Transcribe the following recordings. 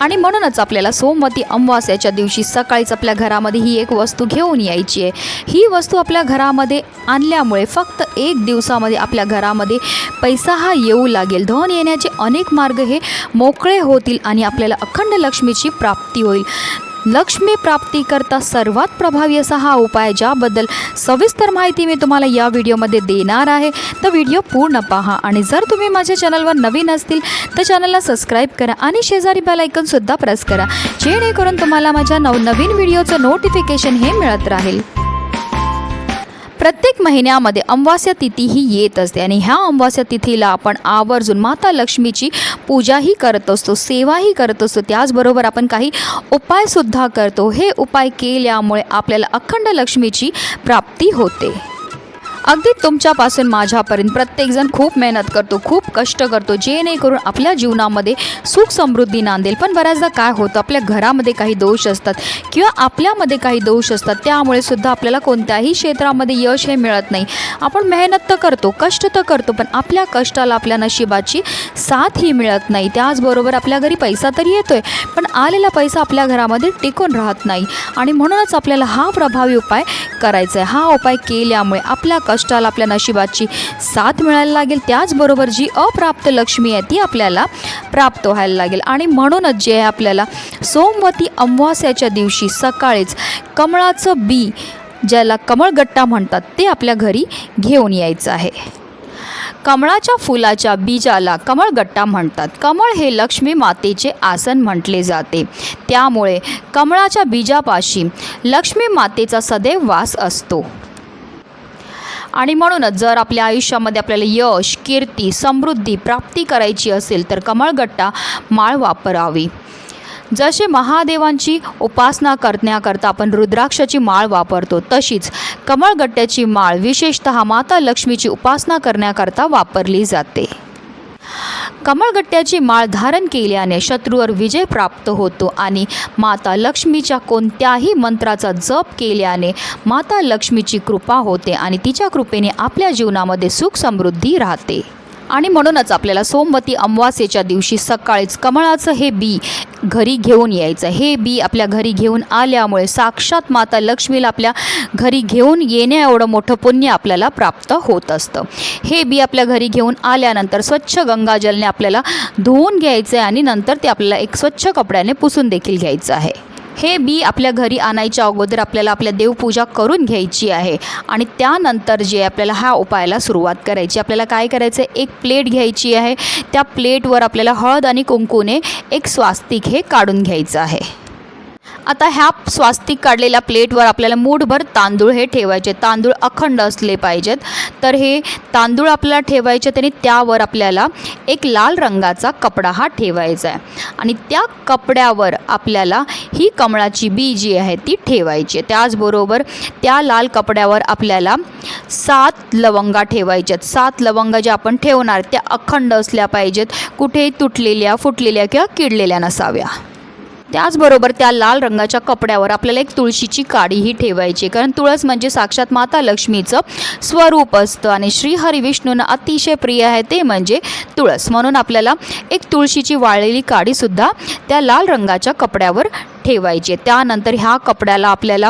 आणि म्हणूनच आपल्याला सोमवती अमावास्याच्या दिवशी सकाळीच आपल्या घरामध्ये ही एक वस्तू घेऊन यायची आहे. ही वस्तू आपल्या घरामध्ये आणल्यामुळे फक्त एक दिवसामध्ये आपल्या घरामध्ये पैसा हा येऊ लागेल. धन येण्याचे अनेक मार्ग हे मोकळे होतील आणि आपल्याला अखंड लक्ष्मीची प्राप्ती होईल. लक्ष्मी प्राप्तीकरता सर्वात प्रभावी असा हा उपाय ज्याबद्दल सविस्तर माहिती मी तुम्हाला या व्हिडिओमध्ये देणार आहे. तर व्हिडिओ पूर्ण पहा आणि जर तुम्ही माझ्या चॅनलवर नवीन असतील तर चॅनलला सबस्क्राईब करा आणि शेजारी बेलायकनसुद्धा प्रेस करा. जेणेकरून तुम्हाला माझ्या नवनवीन व्हिडिओचं नोटिफिकेशन हे मिळत राहील. प्रत्येक महिन्यामध्ये अमावास्या तिथी ही येत असते. आणि ह्या अमावास्या तिथीला आपण आवर्जून माता लक्ष्मीची पूजाही करत असतो सेवाही करत असतो. त्याचबरोबर आपण काही उपायसुद्धा करतो. हे उपाय केल्यामुळे आपल्याला अखंड लक्ष्मीची प्राप्ती होते. अगदी तुमच्यापासून माझ्यापर्यंत प्रत्येकजण खूप मेहनत करतो खूप कष्ट करतो जेणेकरून आपल्या जीवनामध्ये सुख समृद्धी नांदेल. पण बऱ्याचदा काय होतं आपल्या घरामध्ये काही दोष असतात किंवा आपल्यामध्ये काही दोष असतात त्यामुळे सुद्धा आपल्याला कोणत्याही क्षेत्रामध्ये यश हे मिळत नाही. आपण मेहनत तर करतो कष्ट तर करतो पण आपल्या कष्टाला आपल्या नशिबाची साथ ही मिळत नाही. त्याचबरोबर आपल्या घरी पैसा तरी येतो आहे पण आलेला पैसा आपल्या घरामध्ये टिकून राहत नाही. आणि म्हणूनच आपल्याला हा प्रभावी उपाय करायचा आहे. हा उपाय केल्यामुळे आपल्या कष्टाला आपल्या नशिबाची साथ मिळायला लागेल. त्याचबरोबर जी अप्राप्त लक्ष्मी आहे ती आपल्याला प्राप्त व्हायला लागेल. आणि म्हणूनच जे आहे आपल्याला सोमवती अमावास्याच्या दिवशी सकाळीच कमळाचं बी ज्याला कमळगट्टा म्हणतात ते आपल्या घरी घेऊन यायचं आहे. कमळाच्या फुलाच्या बीजाला कमळगट्टा म्हणतात. कमळ हे लक्ष्मी मातेचे आसन म्हटले जाते. त्यामुळे कमळाच्या बीजापाशी लक्ष्मी मातेचा सदैव वास असतो. आणि म्हणूनच जर आपल्या आयुष्यामध्ये आपल्याला यश कीर्ती समृद्धी प्राप्ती करायची असेल तर कमळगट्टा माळ वापरावी. जसे महादेवांची उपासना करण्याकरता आपण रुद्राक्षाची माळ वापरतो तशीच कमळगट्ट्याची माळ विशेषतः माता लक्ष्मीची उपासना करण्याकरता वापरली जाते. कमळगट्ट्याची माळ धारण केल्याने शत्रूवर विजय प्राप्त होतो आणि माता लक्ष्मीच्या कोणत्याही मंत्राचा जप केल्याने माता लक्ष्मीची कृपा होते आणि तिच्या कृपेने आपल्या जीवनामध्ये सुख समृद्धी राहते. आणि म्हणूनच आपल्याला सोमवती अमावास्येच्या दिवशी सकाळीच कमळाचं हे बी घरी घेऊन यायचं. हे बी आपल्या घरी घेऊन आल्यामुळे साक्षात माता लक्ष्मीला आपल्या घरी घेऊन येण्या एवढं मोठं पुण्य आपल्याला प्राप्त होत असतं. हे बी आपल्या घरी घेऊन आल्यानंतर स्वच्छ गंगाजलने आपल्याला धुवून घ्यायचं आहे आणि नंतर ते आपल्याला एक स्वच्छ कपड्याने पुसून देखील घ्यायचं आहे. हे बी आपल्या घरी आणायच्या अगोदर आपल्याला आपल्या देवपूजा करून घ्यायची आहे. आणि त्यानंतर जे आपल्याला ह्या उपायाला सुरुवात करायची. आपल्याला काय करायचं आहे एक प्लेट घ्यायची आहे. त्या प्लेटवर आपल्याला हळद आणि कुंकूने एक स्वास्तिक हे काढून घ्यायचं आहे. आता ह्या स्वास्तिक काढलेल्या प्लेटवर आपल्याला मूठभर तांदूळ हे ठेवायचे. तांदूळ अखंड असले पाहिजेत. तर हे तांदूळ आपल्याला ठेवायचे आणि त्यावर आपल्याला एक लाल रंगाचा कपडा हा ठेवायचा आहे. आणि त्या कपड्यावर आपल्याला ही कमळाची बी जी आहे ती ठेवायची आहे. त्याचबरोबर त्या लाल कपड्यावर आपल्याला सात लवंगा ठेवायच्यात सात लवंगा ज्या आपण ठेवणार त्या अखंड असल्या पाहिजेत. कुठेही तुटलेल्या फुटलेल्या किंवा किडलेल्या नसाव्या. त्याचबरोबर त्या लाल रंगाच्या कपड्यावर आपल्याला एक तुळशीची काडीही ठेवायची कारण तुळस म्हणजे साक्षात माता लक्ष्मीचं स्वरूप असतं आणि श्रीहरी विष्णूंना अतिशय प्रिय आहे ते म्हणजे तुळस. म्हणून आपल्याला एक तुळशीची वाळलेली काडीसुद्धा त्या लाल रंगाच्या कपड्यावर ठेवायचे. त्यानंतर ह्या कपड्याला आपल्याला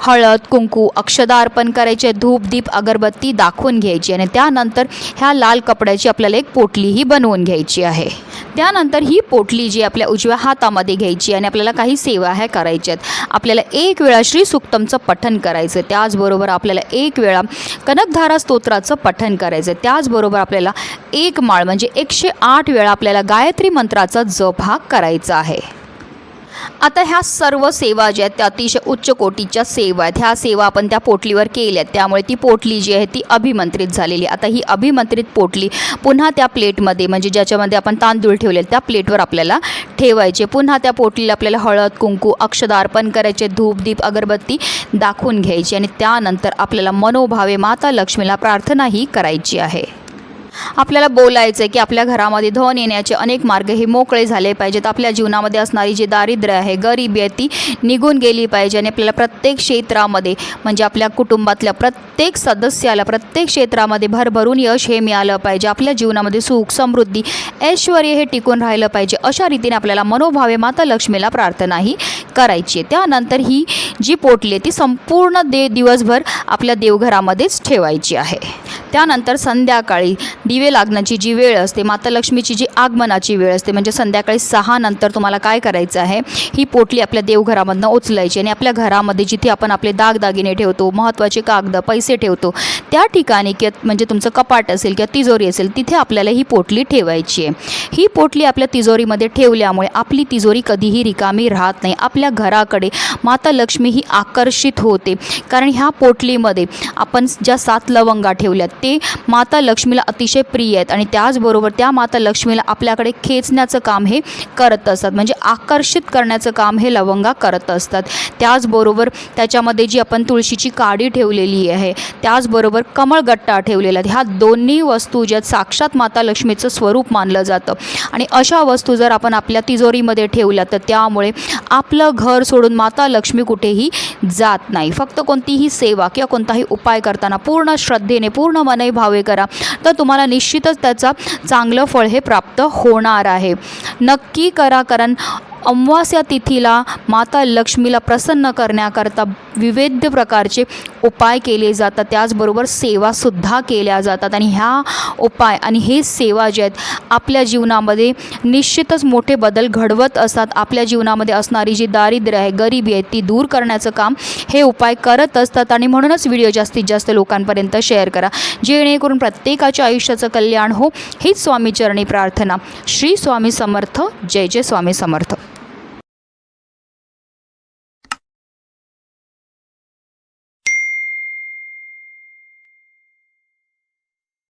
हळद कुंकू अक्षदा अर्पण करायचे धूप दीप अगरबत्ती दाखवून घ्यायची आणि त्यानंतर ह्या लाल कपड्याची आपल्याला एक पोटलीही बनवून घ्यायची आहे. त्यानंतर ही पोटली जी आपल्या उजव्या हातामध्ये घ्यायची आणि आपल्याला काही सेवा ह्या करायच्या आहेत आपल्याला एक वेळा श्री सुक्तमचं पठन करायचं त्याचबरोबर आपल्याला एक वेळा कनकधारा स्तोत्राचं पठन करायचं त्याचबरोबर आपल्याला एक माळ म्हणजे एकशे आठ वेळा आपल्याला गायत्री मंत्राचा जप हा करायचा आहे. आता ह्या सर्व सेवा ज्या आहेत त्या अतिशय उच्च कोटीच्या सेवा आहेत. ह्या सेवा आपण त्या पोटलीवर केल्या आहेत. त्यामुळे ती पोटली जी आहे ती अभिमंत्रित झालेली आता ही अभिमंत्रित पोटली पुन्हा त्या प्लेटमध्ये म्हणजे ज्याच्यामध्ये आपण तांदूळ ठेवले त्या प्लेटवर आपल्याला ठेवायचे पुन्हा त्या पोटलीला आपल्याला हळद कुंकू अक्षदा अर्पण करायचे धूप दीप अगरबत्ती दाखवून घ्यायची आणि त्यानंतर आपल्याला मनोभावे माता लक्ष्मीला प्रार्थनाही करायची आहे. आपल्याला बोलायचं आहे की आपल्या घरामध्ये धन येण्याचे अनेक मार्ग हे मोकळे झाले पाहिजेत. आपल्या जीवनामध्ये असणारी जी दारिद्र्य आहे गरिबी आहे ती निघून गेली पाहिजे आणि आपल्याला प्रत्येक क्षेत्रामध्ये म्हणजे आपल्या कुटुंबातल्या प्रत्येक सदस्याला प्रत्येक क्षेत्रामध्ये भरभरून यश हे मिळालं पाहिजे. आपल्या जीवनामध्ये सुख समृद्धी ऐश्वर हे टिकून राहिलं पाहिजे. अशा रीतीने आपल्याला मनोभावे माता लक्ष्मीला प्रार्थनाही करायची आहे. त्यानंतर ही जी पोटली आहे ती संपूर्ण दे दिवसभर आपल्या देवघरामध्येच ठेवायची आहे. त्यानंतर संध्याकाळी दिवे लागण्याची जी वेळ असते माता लक्ष्मीची जी आगमनाची वेळ असते म्हणजे संध्याकाळी सहा नंतर तुम्हाला काय करायचं आहे ही पोटली आपल्या देवघरामधनं उचलायची आणि आपल्या घरामध्ये जिथे आपण आपले दागदागिने ठेवतो महत्त्वाचे कागद पैसे ठेवतो त्या ठिकाणी किंवा म्हणजे तुमचं कपाट असेल किंवा तिजोरी असेल तिथे आपल्याला ही पोटली ठेवायची आहे. ही पोटली आपल्या तिजोरीमध्ये ठेवल्यामुळे आपली तिजोरी कधीही रिकामी राहत नाही. आपल्या घराकडे माता लक्ष्मी ही आकर्षित होते. कारण ह्या पोटलीमध्ये आपण ज्या सात लवंगा ठेवल्यात ते माता लक्ष्मीला अतिशय प्रिय आहेत. आणि त्याचबरोबर त्या माता लक्ष्मीला आपल्याकडे खेचण्याचं काम हे करत असतात. म्हणजे आकर्षित करण्याचं काम हे लवंगा करत असतात. त्याचबरोबर त्याच्यामध्ये जी आपण तुळशीची काडी ठेवलेली आहे त्याचबरोबर कमळगट्टा ठेवलेला ह्या दोन्ही वस्तू ज्यात साक्षात माता लक्ष्मीचं स्वरूप मानलं जातं. आणि अशा वस्तू जर आपण आपल्या तिजोरीमध्ये ठेवल्या तर त्यामुळे आपलं घर सोडून माता लक्ष्मी कुठेही जात नाही. फक्त कोणतीही सेवा किंवा कोणताही उपाय करताना पूर्ण श्रद्धेने पूर्ण मने भावे करा. तर तुम्हाला निश्चितच त्याचा चांगलं फळ हे प्राप्त होणार आहे. नक्की करा कारण अमावास्या तिथीला माता लक्ष्मीला प्रसन्न करण्याकरता विविध प्रकारचे उपाय केले जातात. त्याचबरोबर सेवासुद्धा केल्या जातात. आणि ह्या उपाय आणि हे सेवा जे आहेत आपल्या जीवनामध्ये निश्चितच मोठे बदल घडवत असतात. आपल्या जीवनामध्ये असणारी जी दारिद्र्य आहे गरिबी आहे ती दूर करण्याचं काम हे उपाय करत असतात. आणि म्हणूनच व्हिडिओ जास्तीत जास्त लोकांपर्यंत शेअर करा. जेणेकरून प्रत्येकाच्या आयुष्याचं कल्याण हो हीच स्वामीचरणी प्रार्थना. श्री स्वामी समर्थ. जय जय स्वामी समर्थ.